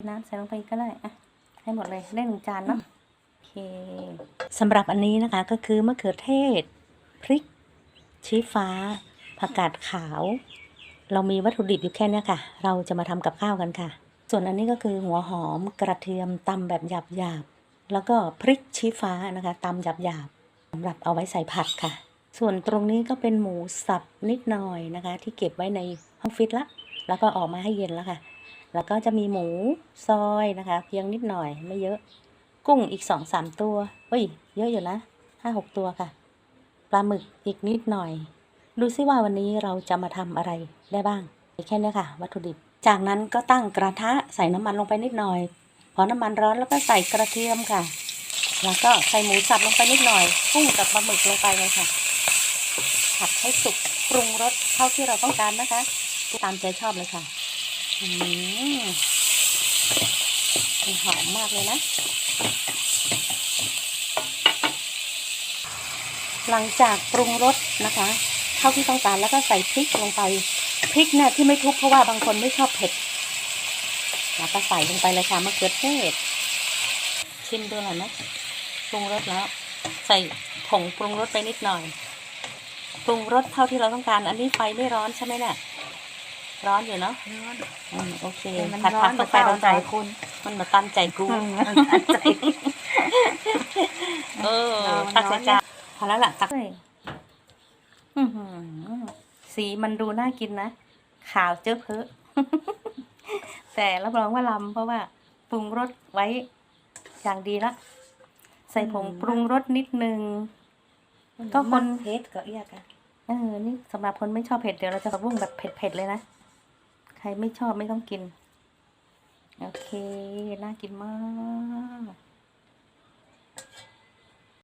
น้ำใส่ลงไปก็ได้อะให้หมดเลยได้หนึ่งจานเนาะโอเคสำหรับอันนี้นะคะก็คือมะเขือเทศ พริก ชี้ฟ้า ผักกาดขาว เรามีวัตถุดิบอยู่แค่เนี้ยค่ะ เราจะมาทำกับข้าวกันค่ะ ส่วนอันนี้ก็คือหัวหอมกระเทียมตำแบบหยาบๆ แล้วก็พริกชี้ฟ้านะคะตำหยาบๆสำหรับเอาไว้ใส่ผัดค่ะ ส่วนตรงนี้ก็เป็นหมูสับนิดหน่อยนะคะ ที่เก็บไว้ในห้องฟิตละ แล้วก็ออกมาให้เย็นแล้วค่ะ แล้วก็จะมีหมูซอยนะคะ เพียงนิดหน่อยไม่เยอะ กุ้งอีกสองสามตัวเฮ้ย เยอะอยู่นะห้าหกตัวค่ะ ปลาหมึกอีกนิดหน่อย ดูซิว่าวันนี้เราจะมาทำอะไรได้บ้างแค่นี้ค่ะ วัตถุดิบ จากนั้นก็ตั้งกระทะใส่น้ำมันลงไปนิดหน่อย พอน้ำมันร้อนแล้วก็ใส่กระเทียมค่ะ แล้วก็ใส่หมูสับลงไปนิดหน่อย กุ้งกับปลาหมึกลงไปเลยค่ะ ผัดให้สุกปรุงรสเท่าที่เราต้องการนะคะ ตามใจชอบเลยค่ะ อืมหอมมากเลยนะ หลังจากปรุงรสนะคะเท่าที่ต้องการแล้วก็ใส่พริกลงไปพริกเนี่ยที่ไม่ทุบเพราะว่าบางคนไม่ชอบเผ็ดแล้วก็ใส่ลงไปเลยค่ะมะเขือเทศ ชิมดูหน่อยนะปรุงรสแล้ว ใส่ผงปรุงรสไปนิดหน่อย ปรุงรสเท่าที่เราต้องการ อันนี้ไฟไม่ร้อนใช่ไหมเนี่ย ร้อนอยู่เนาะร้อน อืมโอเคมันผัดร้อผันกลมางไปเต้าร้อนใจใจคุณมันมาตั้นใจกูใจเออร้อนตักร้ใส่อนจานพอแล้วล่ะตัก อื้อหือสีมันดูน่ากินนะ ขาวเจ้อเพอะ แต่รับรองว่าลำเพราะว่าปรุงรสไว้อย่างดีละใส่ผงปรุงรสนิดนึง ก็คนเพชรก็เอียกันเออนี่สำหรับคนไม่ชอบเผ็ดเดี๋ยวเราจะปรุงแบบเผ็ดๆเลยนะ ใครไม่ชอบไม่ต้องกิน โอเค น่ากินมาก